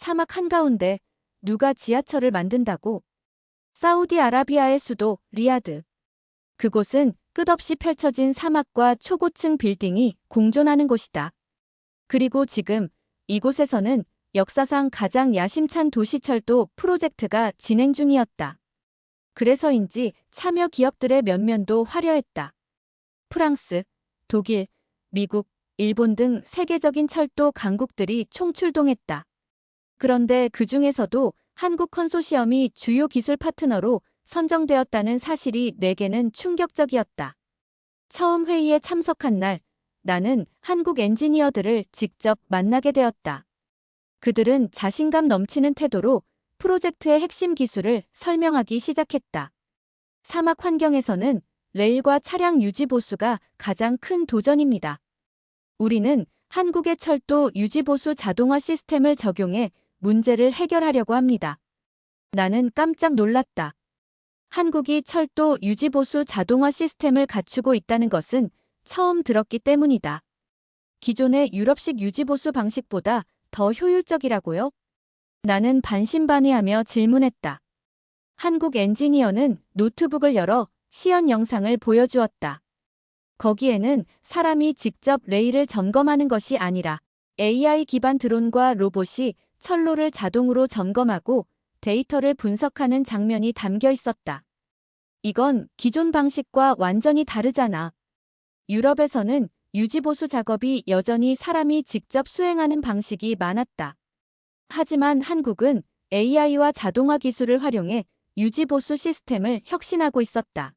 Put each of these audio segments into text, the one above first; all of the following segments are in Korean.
사막 한가운데 누가 지하철을 만든다고? 사우디아라비아의 수도 리야드. 그곳은 끝없이 펼쳐진 사막과 초고층 빌딩이 공존하는 곳이다. 그리고 지금 이곳에서는 역사상 가장 야심찬 도시철도 프로젝트가 진행 중이었다. 그래서인지 참여 기업들의 면면도 화려했다. 프랑스, 독일, 미국, 일본 등 세계적인 철도 강국들이 총출동했다. 그런데 그 중에서도 한국 컨소시엄이 주요 기술 파트너로 선정되었다는 사실이 내게는 충격적이었다. 처음 회의에 참석한 날, 나는 한국 엔지니어들을 직접 만나게 되었다. 그들은 자신감 넘치는 태도로 프로젝트의 핵심 기술을 설명하기 시작했다. 사막 환경에서는 레일과 차량 유지 보수가 가장 큰 도전입니다. 우리는 한국의 철도 유지 보수 자동화 시스템을 적용해 문제를 해결하려고 합니다. 나는 깜짝 놀랐다. 한국이 철도 유지 보수 자동화 시스템을 갖추고 있다는 것은 처음 들었기 때문이다. 기존의 유럽식 유지 보수 방식보다 더 효율적이라고요? 나는 반신반의하며 질문했다. 한국 엔지니어는 노트북을 열어 시연 영상을 보여주었다. 거기에는 사람이 직접 레일을 점검하는 것이 아니라 AI 기반 드론과 로봇이 철로를 자동으로 점검하고 데이터를 분석하는 장면이 담겨 있었다. 이건 기존 방식과 완전히 다르잖아. 유럽에서는 유지보수 작업이 여전히 사람이 직접 수행하는 방식이 많았다. 하지만 한국은 AI와 자동화 기술을 활용해 유지보수 시스템을 혁신하고 있었다.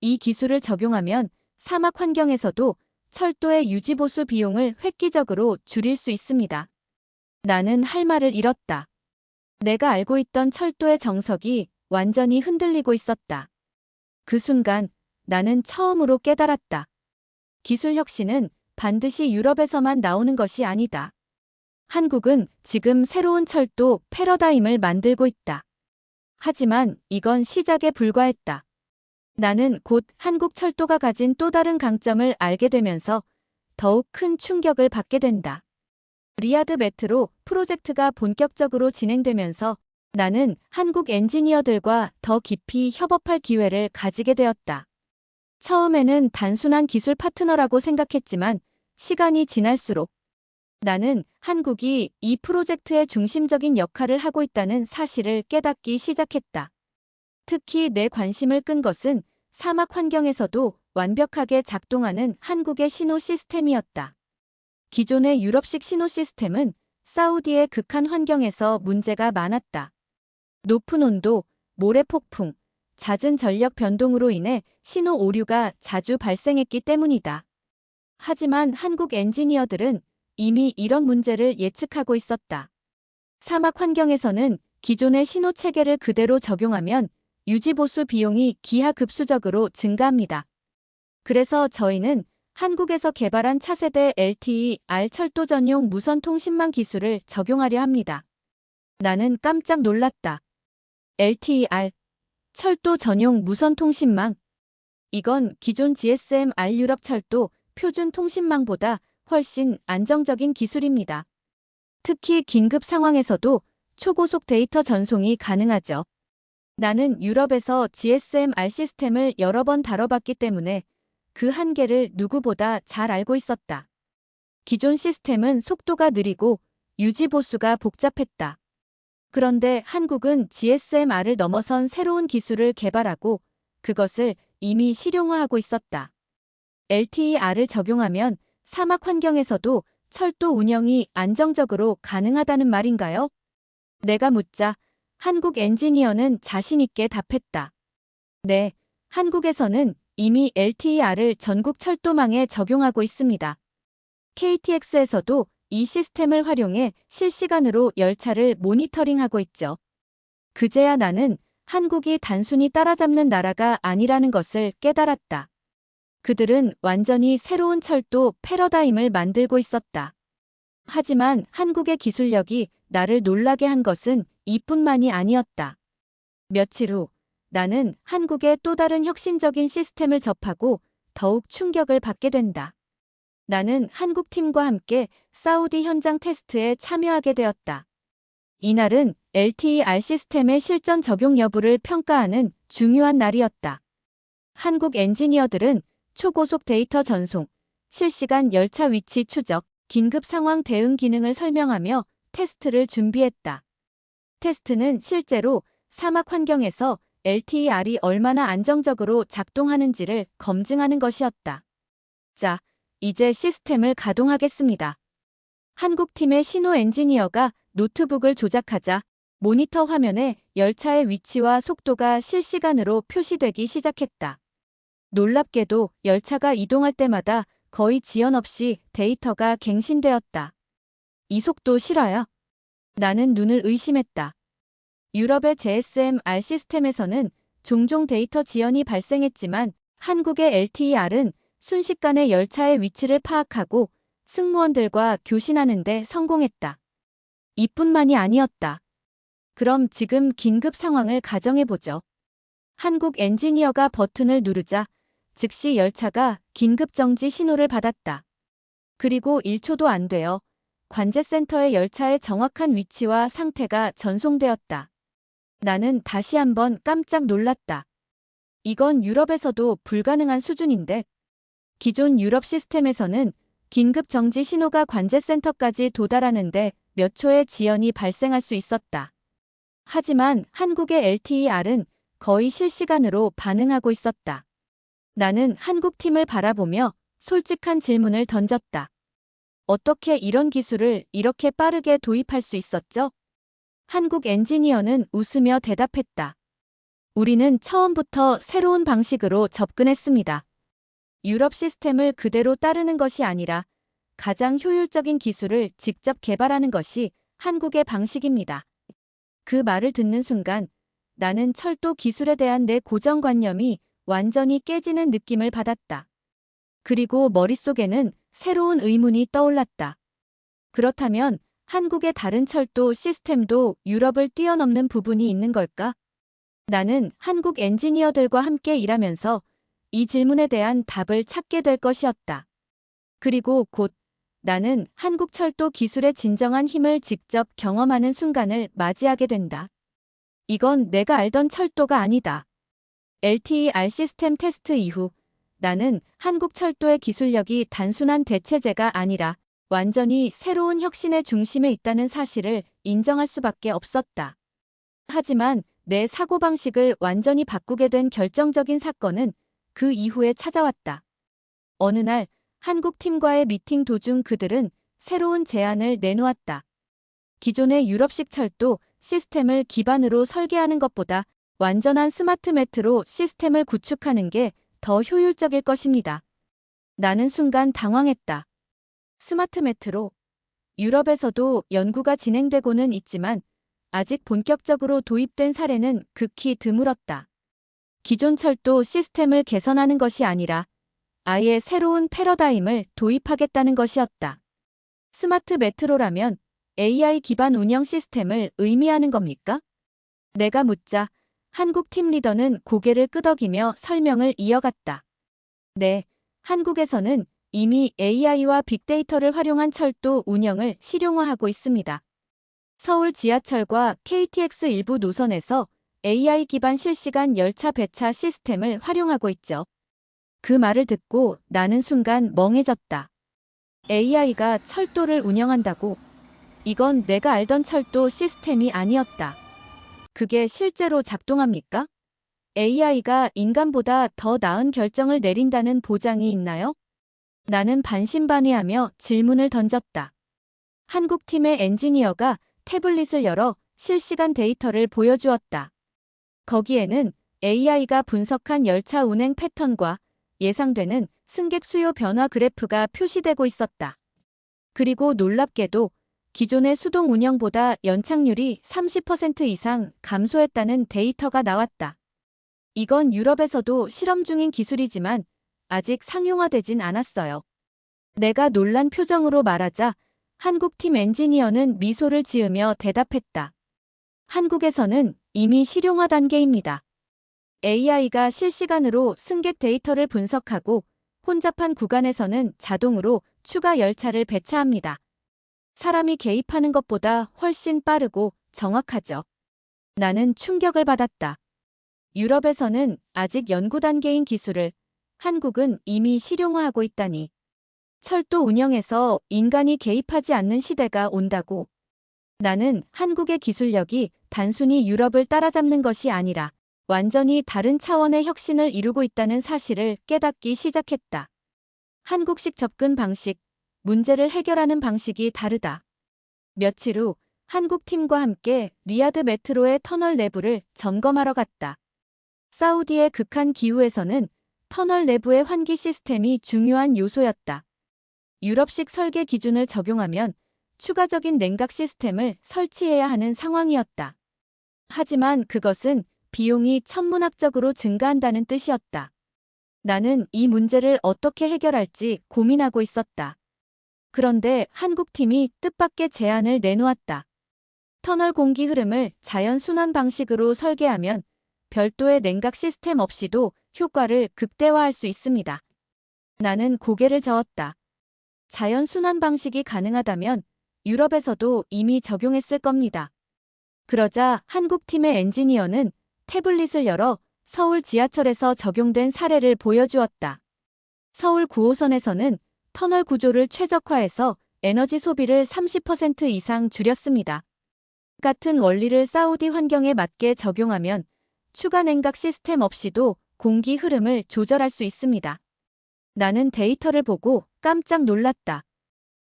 이 기술을 적용하면 사막 환경에서도 철도의 유지보수 비용을 획기적으로 줄일 수 있습니다. 나는 할 말을 잃었다. 내가 알고 있던 철도의 정석이 완전히 흔들리고 있었다. 그 순간 나는 처음으로 깨달았다. 기술 혁신은 반드시 유럽에서만 나오는 것이 아니다. 한국은 지금 새로운 철도 패러다임을 만들고 있다. 하지만 이건 시작에 불과했다. 나는 곧 한국 철도가 가진 또 다른 강점을 알게 되면서 더욱 큰 충격을 받게 된다. 리야드 메트로 프로젝트가 본격적으로 진행되면서 나는 한국 엔지니어들과 더 깊이 협업할 기회를 가지게 되었다. 처음에는 단순한 기술 파트너라고 생각했지만 시간이 지날수록 나는 한국이 이 프로젝트의 중심적인 역할을 하고 있다는 사실을 깨닫기 시작했다. 특히 내 관심을 끈 것은 사막 환경에서도 완벽하게 작동하는 한국의 신호 시스템이었다. 기존의 유럽식 신호 시스템은 사우디의 극한 환경에서 문제가 많았다. 높은 온도, 모래 폭풍, 잦은 전력 변동으로 인해 신호 오류가 자주 발생했기 때문이다. 하지만 한국 엔지니어들은 이미 이런 문제를 예측하고 있었다. 사막 환경에서는 기존의 신호 체계를 그대로 적용하면 유지보수 비용이 기하급수적으로 증가합니다. 그래서 저희는 한국에서 개발한 차세대 LTE R 철도 전용 무선 통신망 기술을 적용하려 합니다. 나는 깜짝 놀랐다. LTE R 철도 전용 무선 통신망. 이건 기존 GSM R 유럽 철도 표준 통신망보다 훨씬 안정적인 기술입니다. 특히 긴급 상황에서도 초고속 데이터 전송이 가능하죠. 나는 유럽에서 GSM R 시스템을 여러 번 다뤄봤기 때문에 그 한계를 누구보다 잘 알고 있었다. 기존 시스템은 속도가 느리고 유지 보수가 복잡했다. 그런데 한국은 GSM-R을 넘어선 새로운 기술을 개발하고 그것을 이미 실용화하고 있었다. LTE-R을 적용하면 사막 환경에서도 철도 운영이 안정적으로 가능하다는 말인가요? 내가 묻자 한국 엔지니어는 자신있게 답했다. 네, 한국에서는 이미 LTER을 전국 철도망에 적용하고 있습니다. KTX에서도 이 시스템을 활용해 실시간으로 열차를 모니터링하고 있죠. 그제야 나는 한국이 단순히 따라잡는 나라가 아니라는 것을 깨달았다. 그들은 완전히 새로운 철도 패러다임을 만들고 있었다. 하지만 한국의 기술력이 나를 놀라게 한 것은 이뿐만이 아니었다. 며칠 후 나는 한국의 또 다른 혁신적인 시스템을 접하고 더욱 충격을 받게 된다. 나는 한국 팀과 함께 사우디 현장 테스트에 참여하게 되었다. 이날은 LTER 시스템의 실전 적용 여부를 평가하는 중요한 날이었다. 한국 엔지니어들은 초고속 데이터 전송, 실시간 열차 위치 추적, 긴급 상황 대응 기능을 설명하며 테스트를 준비했다. 테스트는 실제로 사막 환경에서 LTER이 얼마나 안정적으로 작동하는지를 검증하는 것이었다. 자, 이제 시스템을 가동하겠습니다. 한국팀의 신호 엔지니어가 노트북을 조작하자 모니터 화면에 열차의 위치와 속도가 실시간으로 표시되기 시작했다. 놀랍게도 열차가 이동할 때마다 거의 지연 없이 데이터가 갱신되었다. 이 속도 실화야? 나는 눈을 의심했다. 유럽의 GSM-R 시스템에서는 종종 데이터 지연이 발생했지만 한국의 LTER은 순식간에 열차의 위치를 파악하고 승무원들과 교신하는 데 성공했다. 이뿐만이 아니었다. 그럼 지금 긴급 상황을 가정해보죠. 한국 엔지니어가 버튼을 누르자 즉시 열차가 긴급 정지 신호를 받았다. 그리고 1초도 안 되어 관제센터의 열차의 정확한 위치와 상태가 전송되었다. 나는 다시 한번 깜짝 놀랐다. 이건 유럽에서도 불가능한 수준인데 기존 유럽 시스템에서는 긴급 정지 신호가 관제센터까지 도달하는데 몇 초의 지연이 발생할 수 있었다. 하지만 한국의 LTER은 거의 실시간으로 반응하고 있었다. 나는 한국팀을 바라보며 솔직한 질문을 던졌다. 어떻게 이런 기술을 이렇게 빠르게 도입할 수 있었죠? 한국 엔지니어는 웃으며 대답했다. 우리는 처음부터 새로운 방식으로 접근했습니다. 유럽 시스템을 그대로 따르는 것이 아니라 가장 효율적인 기술을 직접 개발하는 것이 한국의 방식입니다. 그 말을 듣는 순간 나는 철도 기술에 대한 내 고정관념이 완전히 깨지는 느낌을 받았다. 그리고 머릿속에는 새로운 의문이 떠올랐다. 그렇다면 한국의 다른 철도 시스템도 유럽을 뛰어넘는 부분이 있는 걸까? 나는 한국 엔지니어들과 함께 일하면서 이 질문에 대한 답을 찾게 될 것이었다. 그리고 곧 나는 한국 철도 기술의 진정한 힘을 직접 경험하는 순간을 맞이하게 된다. 이건 내가 알던 철도가 아니다. LTER 시스템 테스트 이후 나는 한국 철도의 기술력이 단순한 대체제가 아니라 완전히 새로운 혁신의 중심에 있다는 사실을 인정할 수밖에 없었다. 하지만 내 사고방식을 완전히 바꾸게 된 결정적인 사건은 그 이후에 찾아왔다. 어느 날 한국 팀과의 미팅 도중 그들은 새로운 제안을 내놓았다. 기존의 유럽식 철도 시스템을 기반으로 설계하는 것보다 완전한 스마트 매트로 시스템을 구축하는 게 더 효율적일 것입니다. 나는 순간 당황했다. 스마트 매트로 유럽에서도 연구가 진행되고는 있지만 아직 본격적으로 도입된 사례는 극히 드물었다. 기존 철도 시스템을 개선하는 것이 아니라 아예 새로운 패러다임을 도입하겠다는 것이었다. 스마트 메트로라면 AI 기반 운영 시스템을 의미하는 겁니까? 내가 묻자 한국 팀 리더는 고개를 끄덕이며 설명을 이어갔다. 네, 한국에서는 이미 AI와 빅데이터를 활용한 철도 운영을 실용화하고 있습니다. 서울 지하철과 KTX 일부 노선에서 AI 기반 실시간 열차 배차 시스템을 활용하고 있죠. 그 말을 듣고 나는 순간 멍해졌다. AI가 철도를 운영한다고? 이건 내가 알던 철도 시스템이 아니었다. 그게 실제로 작동합니까? AI가 인간보다 더 나은 결정을 내린다는 보장이 있나요? 나는 반신반의하며 질문을 던졌다. 한국팀의 엔지니어가 태블릿을 열어 실시간 데이터를 보여주었다. 거기에는 AI가 분석한 열차 운행 패턴과 예상되는 승객 수요 변화 그래프가 표시되고 있었다. 그리고 놀랍게도 기존의 수동 운영보다 연착률이 30% 이상 감소했다는 데이터가 나왔다. 이건 유럽에서도 실험 중인 기술이지만 아직 상용화되진 않았어요. 내가 놀란 표정으로 말하자 한국팀 엔지니어는 미소를 지으며 대답했다. 한국에서는 이미 실용화 단계입니다. AI가 실시간으로 승객 데이터를 분석하고 혼잡한 구간에서는 자동으로 추가 열차를 배차합니다. 사람이 개입하는 것보다 훨씬 빠르고 정확하죠. 나는 충격을 받았다. 유럽에서는 아직 연구 단계인 기술을 한국은 이미 실용화하고 있다니. 철도 운영에서 인간이 개입하지 않는 시대가 온다고. 나는 한국의 기술력이 단순히 유럽을 따라잡는 것이 아니라 완전히 다른 차원의 혁신을 이루고 있다는 사실을 깨닫기 시작했다. 한국식 접근 방식, 문제를 해결하는 방식이 다르다. 며칠 후 한국 팀과 함께 리야드 메트로의 터널 내부를 점검하러 갔다. 사우디의 극한 기후에서는 터널 내부의 환기 시스템이 중요한 요소였다. 유럽식 설계 기준을 적용하면 추가적인 냉각 시스템을 설치해야 하는 상황이었다. 하지만 그것은 비용이 천문학적으로 증가한다는 뜻이었다. 나는 이 문제를 어떻게 해결할지 고민하고 있었다. 그런데 한국팀이 뜻밖의 제안을 내놓았다. 터널 공기 흐름을 자연 순환 방식으로 설계하면 별도의 냉각 시스템 없이도 효과를 극대화할 수 있습니다. 나는 고개를 저었다. 자연 순환 방식이 가능하다면 유럽에서도 이미 적용했을 겁니다. 그러자 한국팀의 엔지니어는 태블릿을 열어 서울 지하철에서 적용된 사례를 보여주었다. 서울 9호선에서는 터널 구조를 최적화해서 에너지 소비를 30% 이상 줄였습니다. 같은 원리를 사우디 환경에 맞게 적용하면 추가 냉각 시스템 없이도 공기 흐름을 조절할 수 있습니다. 나는 데이터를 보고 깜짝 놀랐다.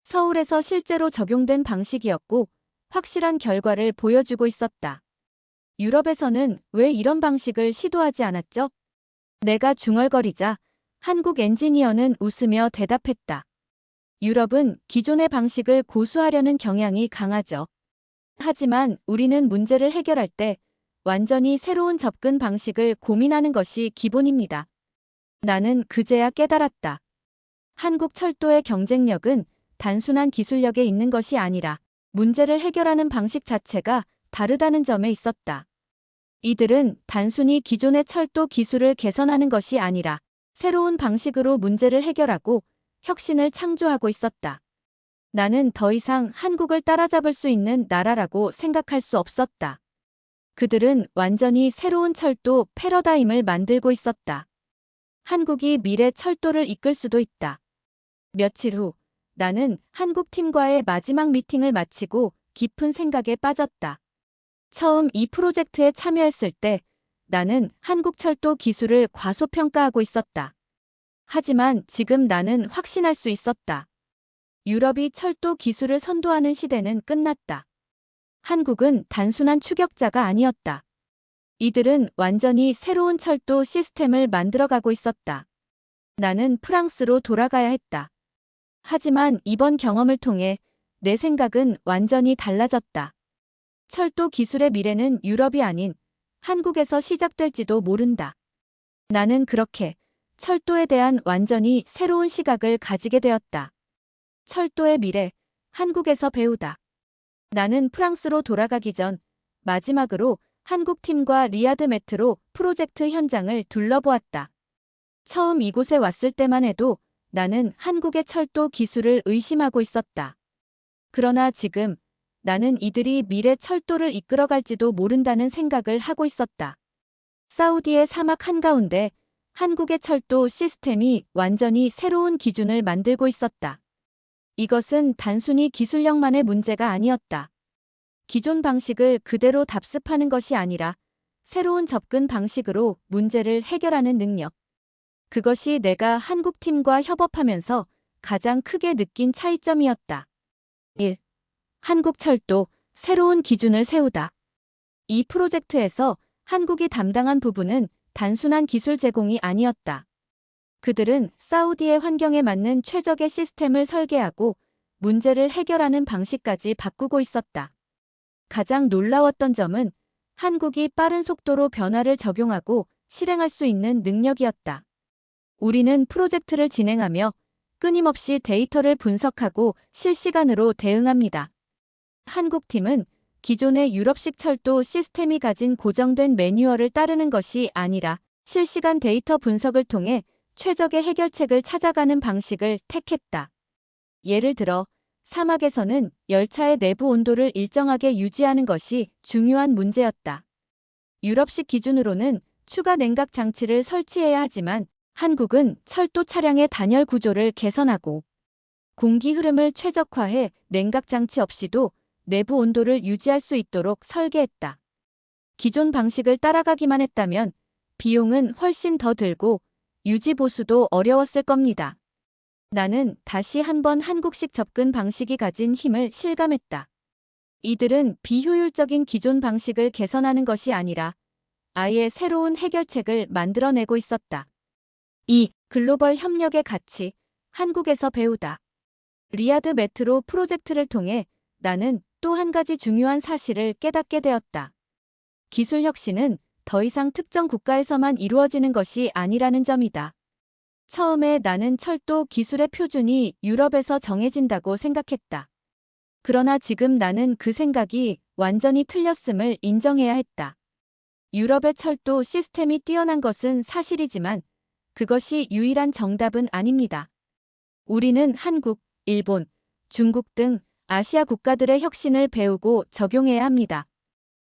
서울에서 실제로 적용된 방식이었고 확실한 결과를 보여주고 있었다. 유럽에서는 왜 이런 방식을 시도하지 않았죠? 내가 중얼거리자 한국 엔지니어는 웃으며 대답했다. 유럽은 기존의 방식을 고수하려는 경향이 강하죠. 하지만 우리는 문제를 해결할 때 완전히 새로운 접근 방식을 고민하는 것이 기본입니다. 나는 그제야 깨달았다. 한국 철도의 경쟁력은 단순한 기술력에 있는 것이 아니라 문제를 해결하는 방식 자체가 다르다는 점에 있었다. 이들은 단순히 기존의 철도 기술을 개선하는 것이 아니라 새로운 방식으로 문제를 해결하고 혁신을 창조하고 있었다. 나는 더 이상 한국을 따라잡을 수 있는 나라라고 생각할 수 없었다. 그들은 완전히 새로운 철도 패러다임을 만들고 있었다. 한국이 미래 철도를 이끌 수도 있다. 며칠 후 나는 한국 팀과의 마지막 미팅을 마치고 깊은 생각에 빠졌다. 처음 이 프로젝트에 참여했을 때 나는 한국 철도 기술을 과소평가하고 있었다. 하지만 지금 나는 확신할 수 있었다. 유럽이 철도 기술을 선도하는 시대는 끝났다. 한국은 단순한 추격자가 아니었다. 이들은 완전히 새로운 철도 시스템을 만들어가고 있었다. 나는 프랑스로 돌아가야 했다. 하지만 이번 경험을 통해 내 생각은 완전히 달라졌다. 철도 기술의 미래는 유럽이 아닌 한국에서 시작될지도 모른다. 나는 그렇게 철도에 대한 완전히 새로운 시각을 가지게 되었다. 철도의 미래, 한국에서 배우다. 나는 프랑스로 돌아가기 전 마지막으로 한국 팀과 리야드 메트로 프로젝트 현장을 둘러보았다. 처음 이곳에 왔을 때만 해도 나는 한국의 철도 기술을 의심하고 있었다. 그러나 지금 나는 이들이 미래 철도를 이끌어갈지도 모른다는 생각을 하고 있었다. 사우디의 사막 한가운데 한국의 철도 시스템이 완전히 새로운 기준을 만들고 있었다. 이것은 단순히 기술력만의 문제가 아니었다. 기존 방식을 그대로 답습하는 것이 아니라 새로운 접근 방식으로 문제를 해결하는 능력. 그것이 내가 한국 팀과 협업하면서 가장 크게 느낀 차이점이었다. 1. 한국철도 새로운 기준을 세우다. 이 프로젝트에서 한국이 담당한 부분은 단순한 기술 제공이 아니었다. 그들은 사우디의 환경에 맞는 최적의 시스템을 설계하고 문제를 해결하는 방식까지 바꾸고 있었다. 가장 놀라웠던 점은 한국이 빠른 속도로 변화를 적용하고 실행할 수 있는 능력이었다. 우리는 프로젝트를 진행하며 끊임없이 데이터를 분석하고 실시간으로 대응합니다. 한국팀은 기존의 유럽식 철도 시스템이 가진 고정된 매뉴얼을 따르는 것이 아니라 실시간 데이터 분석을 통해 최적의 해결책을 찾아가는 방식을 택했다. 예를 들어 사막에서는 열차의 내부 온도를 일정하게 유지하는 것이 중요한 문제였다. 유럽식 기준으로는 추가 냉각 장치를 설치해야 하지만 한국은 철도 차량의 단열 구조를 개선하고 공기 흐름을 최적화해 냉각 장치 없이도 내부 온도를 유지할 수 있도록 설계했다. 기존 방식을 따라가기만 했다면 비용은 훨씬 더 들고 유지 보수도 어려웠을 겁니다. 나는 다시 한번 한국식 접근 방식이 가진 힘을 실감했다. 이들은 비효율적인 기존 방식을 개선하는 것이 아니라 아예 새로운 해결책을 만들어내고 있었다. 2. 글로벌 협력의 가치. 한국에서 배우다. 리아드 메트로 프로젝트를 통해 나는 또 한 가지 중요한 사실을 깨닫게 되었다. 기술 혁신은 더 이상 특정 국가에서만 이루어지는 것이 아니라는 점이다. 처음에 나는 철도 기술의 표준이 유럽에서 정해진다고 생각했다. 그러나 지금 나는 그 생각이 완전히 틀렸음을 인정해야 했다. 유럽의 철도 시스템이 뛰어난 것은 사실이지만 그것이 유일한 정답은 아닙니다. 우리는 한국, 일본, 중국 등 아시아 국가들의 혁신을 배우고 적용해야 합니다.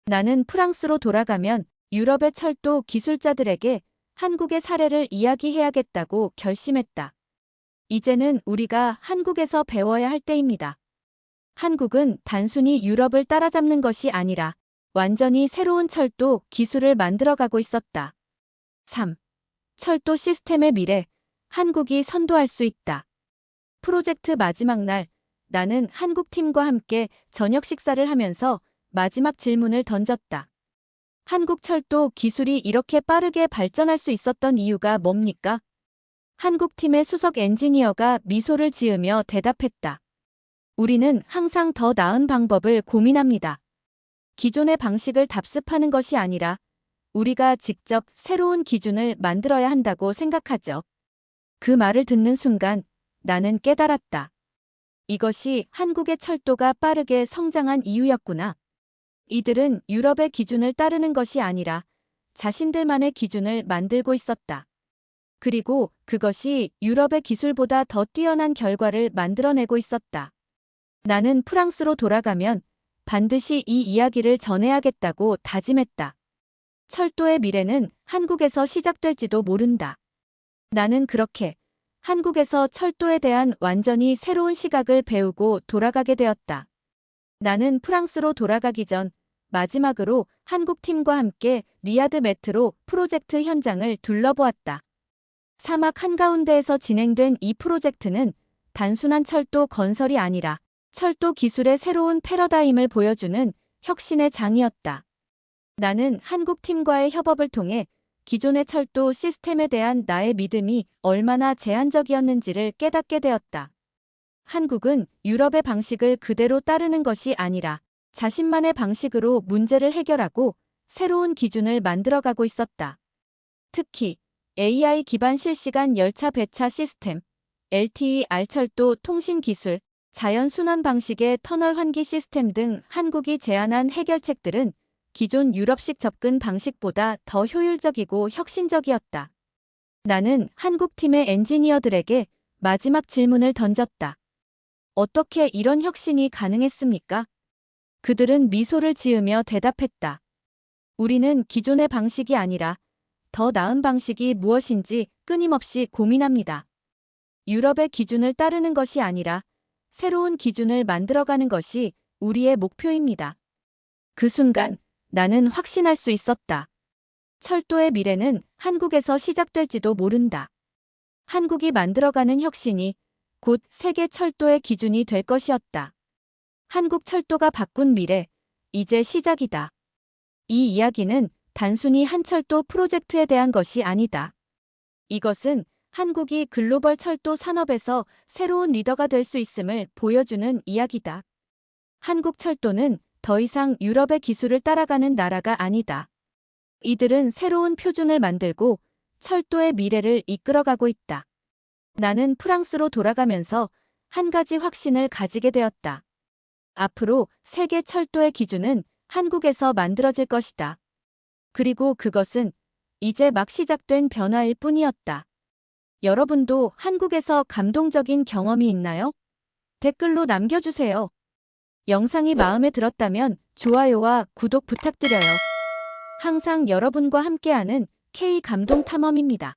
나는 프랑스로 돌아가면 유럽의 철도 기술자들에게 한국의 사례를 이야기해야겠다고 결심했다. 이제는 우리가 한국에서 배워야 할 때입니다. 한국은 단순히 유럽을 따라잡는 것이 아니라 완전히 새로운 철도 기술을 만들어가고 있었다. 3. 철도 시스템의 미래. 한국이 선도할 수 있다. 프로젝트 마지막 날, 나는 한국 팀과 함께 저녁 식사를 하면서 마지막 질문을 던졌다. 한국 철도 기술이 이렇게 빠르게 발전할 수 있었던 이유가 뭡니까? 한국 팀의 수석 엔지니어가 미소를 지으며 대답했다. 우리는 항상 더 나은 방법을 고민합니다. 기존의 방식을 답습하는 것이 아니라 우리가 직접 새로운 기준을 만들어야 한다고 생각하죠. 그 말을 듣는 순간 나는 깨달았다. 이것이 한국의 철도가 빠르게 성장한 이유였구나. 이들은 유럽의 기준을 따르는 것이 아니라 자신들만의 기준을 만들고 있었다. 그리고 그것이 유럽의 기술보다 더 뛰어난 결과를 만들어내고 있었다. 나는 프랑스로 돌아가면 반드시 이 이야기를 전해야겠다고 다짐했다. 철도의 미래는 한국에서 시작될지도 모른다. 나는 그렇게 한국에서 철도에 대한 완전히 새로운 시각을 배우고 돌아가게 되었다. 나는 프랑스로 돌아가기 전 마지막으로 한국 팀과 함께 리아드 메트로 프로젝트 현장을 둘러보았다. 사막 한가운데에서 진행된 이 프로젝트는 단순한 철도 건설이 아니라 철도 기술의 새로운 패러다임을 보여주는 혁신의 장이었다. 나는 한국 팀과의 협업을 통해 기존의 철도 시스템에 대한 나의 믿음이 얼마나 제한적이었는지를 깨닫게 되었다. 한국은 유럽의 방식을 그대로 따르는 것이 아니라 자신만의 방식으로 문제를 해결하고 새로운 기준을 만들어가고 있었다. 특히 AI 기반 실시간 열차 배차 시스템, LTE 알철도 통신 기술, 자연 순환 방식의 터널 환기 시스템 등 한국이 제안한 해결책들은 기존 유럽식 접근 방식보다 더 효율적이고 혁신적이었다. 나는 한국 팀의 엔지니어들에게 마지막 질문을 던졌다. 어떻게 이런 혁신이 가능했습니까? 그들은 미소를 지으며 대답했다. 우리는 기존의 방식이 아니라 더 나은 방식이 무엇인지 끊임없이 고민합니다. 유럽의 기준을 따르는 것이 아니라 새로운 기준을 만들어가는 것이 우리의 목표입니다. 그 순간 나는 확신할 수 있었다. 철도의 미래는 한국에서 시작될지도 모른다. 한국이 만들어가는 혁신이 곧 세계 철도의 기준이 될 것이었다. 한국 철도가 바꾼 미래, 이제 시작이다. 이 이야기는 단순히 한 철도 프로젝트에 대한 것이 아니다. 이것은 한국이 글로벌 철도 산업에서 새로운 리더가 될 수 있음을 보여주는 이야기다. 한국 철도는 더 이상 유럽의 기술을 따라가는 나라가 아니다. 이들은 새로운 표준을 만들고 철도의 미래를 이끌어가고 있다. 나는 프랑스로 돌아가면서 한 가지 확신을 가지게 되었다. 앞으로 세계 철도의 기준은 한국에서 만들어질 것이다. 그리고 그것은 이제 막 시작된 변화일 뿐이었다. 여러분도 한국에서 감동적인 경험이 있나요? 댓글로 남겨주세요. 영상이 마음에 들었다면 좋아요와 구독 부탁드려요. 항상 여러분과 함께하는 K 감동 탐험입니다.